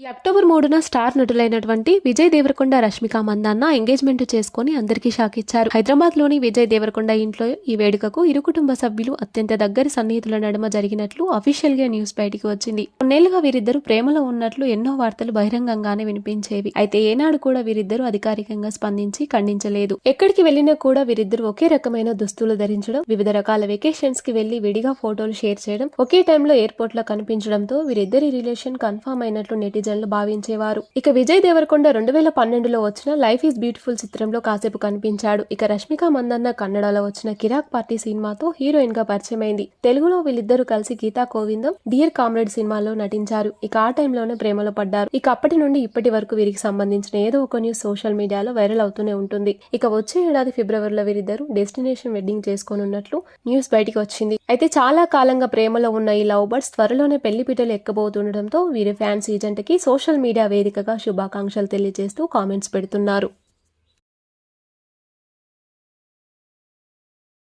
ఈ అక్టోబర్ మూడున స్టార్ నటులైనటువంటి విజయ్ దేవరకొండ రష్మిక మందాన్న ఎంగేజ్మెంట్ చేసుకుని అందరికీ షాక్ ఇచ్చారు. హైదరాబాద్లోని విజయ్ దేవరకొండ ఇంట్లో ఈ వేడుకకు ఇరు కుటుంబ సభ్యులు అత్యంత దగ్గర సన్నిహితుల నడుమ జరిగినట్లు అఫీషియల్గా న్యూస్ బయటికి వచ్చింది. కొన్నేళ్ళుగా వీరిద్దరు ప్రేమలో ఉన్నట్లు ఎన్నో వార్తలు బహిరంగంగానే వినిపించేవి. అయితే ఏనాడు కూడా వీరిద్దరూ అధికారికంగా స్పందించి ఖండించలేదు. ఎక్కడికి వెళ్ళినా కూడా వీరిద్దరు ఒకే రకమైన దుస్తులు ధరించడం వివిధ రకాల వెకేషన్స్కి వెళ్ళి విడిగా ఫోటోలు షేర్ చేయడం ఒకే టైంలో ఎయిర్పోర్ట్లో కనిపించడంతో వీరిద్దరి రిలేషన్ కన్ఫర్మ్ అయినట్లు నెటిజన్లు భావించేవారు. ఇక విజయ్ దేవరకొండ రెండు వేల పన్నెండులో వచ్చిన లైఫ్ ఈజ్ బ్యూటిఫుల్ చిత్రంలో కాసేపు కనిపించాడు. ఇక రష్మిక మందన్న కన్నడలో వచ్చిన కిరాక్ పార్టీ సినిమాతో హీరోయిన్గా పరిచయమైంది. తెలుగులో వీళ్ళిద్దరూ కలిసి గీతా కోవిందం డియర్ కామ్రేడ్ సినిమాలో నటించారు. ఇక ఆ టైంలోనే ప్రేమలో పడ్డారు. ఇక అప్పటి నుండి ఇప్పటి వరకు వీరికి సంబంధించిన ఏదో ఒక న్యూస్ సోషల్ మీడియాలో వైరల్ అవుతూనే ఉంటుంది. ఇక వచ్చే ఏడాది ఫిబ్రవరిలో వీరిద్దరు డెస్టినేషన్ వెడ్డింగ్ చేసుకోనున్నట్లు న్యూస్ బయటికి వచ్చింది. అయితే చాలా కాలంగా ప్రేమలో ఉన్న ఈ లవ్ బర్డ్స్ త్వరలోనే పెళ్ళి పీటలు ఎక్కబోతుండటంతో వీరి ఫ్యాన్స్ ఈ జంటకి సోషల్ మీడియా వేదికగా శుభాకాంక్షలు తెలియజేస్తూ కామెంట్స్ పెడుతున్నారు.